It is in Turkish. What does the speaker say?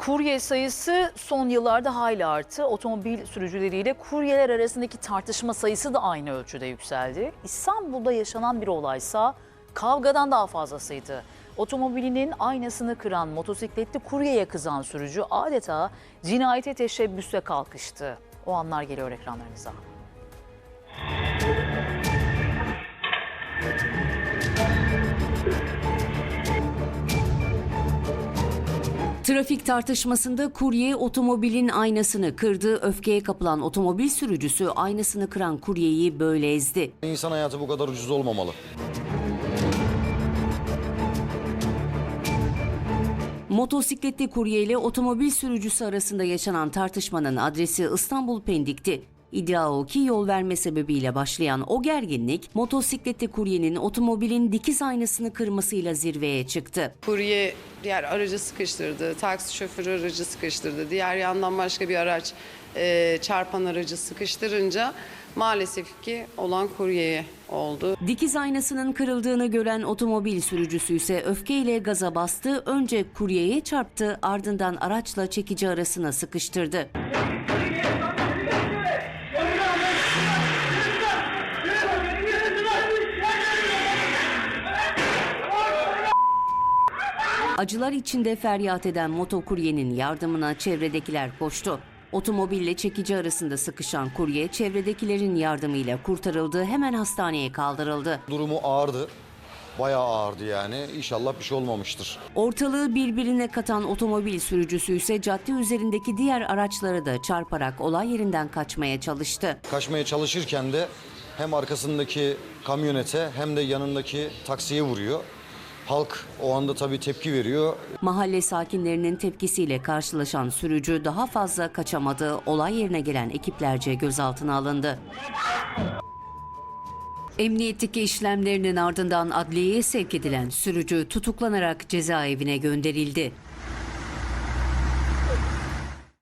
Kurye sayısı son yıllarda hayli arttı. Otomobil sürücüleriyle kuryeler arasındaki tartışma sayısı da aynı ölçüde yükseldi. İstanbul'da yaşanan bir olaysa kavgadan daha fazlasıydı. Otomobilinin aynasını kıran motosikletli kuryeye kızan sürücü adeta cinayete teşebbüse kalkıştı. O anlar geliyor ekranlarınıza. Trafik tartışmasında kurye otomobilin aynasını kırdı. Öfkeye kapılan otomobil sürücüsü aynasını kıran kuryeyi böyle ezdi. İnsan hayatı bu kadar ucuz olmamalı. Motosikletli kurye ile otomobil sürücüsü arasında yaşanan tartışmanın adresi İstanbul Pendik'ti. İddia o ki yol verme sebebiyle başlayan o gerginlik motosikletli kuryenin otomobilin dikiz aynasını kırmasıyla zirveye çıktı. Kurye diğer aracı sıkıştırdı, taksi şoförü aracı sıkıştırdı. Diğer yandan başka bir araç e, çarpan aracı sıkıştırınca maalesef ki olan kuryeye oldu. Dikiz aynasının kırıldığını gören otomobil sürücüsü ise öfkeyle gaza bastı. Önce kuryeye çarptı ardından araçla çekici arasına sıkıştırdı. Acılar içinde feryat eden motokuryenin yardımına çevredekiler koştu. Otomobille çekici arasında sıkışan kurye çevredekilerin yardımıyla kurtarıldı, hemen hastaneye kaldırıldı. Durumu ağırdı. Bayağı ağırdı yani. İnşallah bir şey olmamıştır. Ortalığı birbirine katan otomobil sürücüsü ise cadde üzerindeki diğer araçları da çarparak olay yerinden kaçmaya çalıştı. Kaçmaya çalışırken de hem arkasındaki kamyonete hem de yanındaki taksiye vuruyor. Halk o anda tabii tepki veriyor. Mahalle sakinlerinin tepkisiyle karşılaşan sürücü daha fazla kaçamadı. Olay yerine gelen ekiplerce gözaltına alındı. Emniyetteki işlemlerinin ardından adliyeye sevk edilen sürücü tutuklanarak cezaevine gönderildi.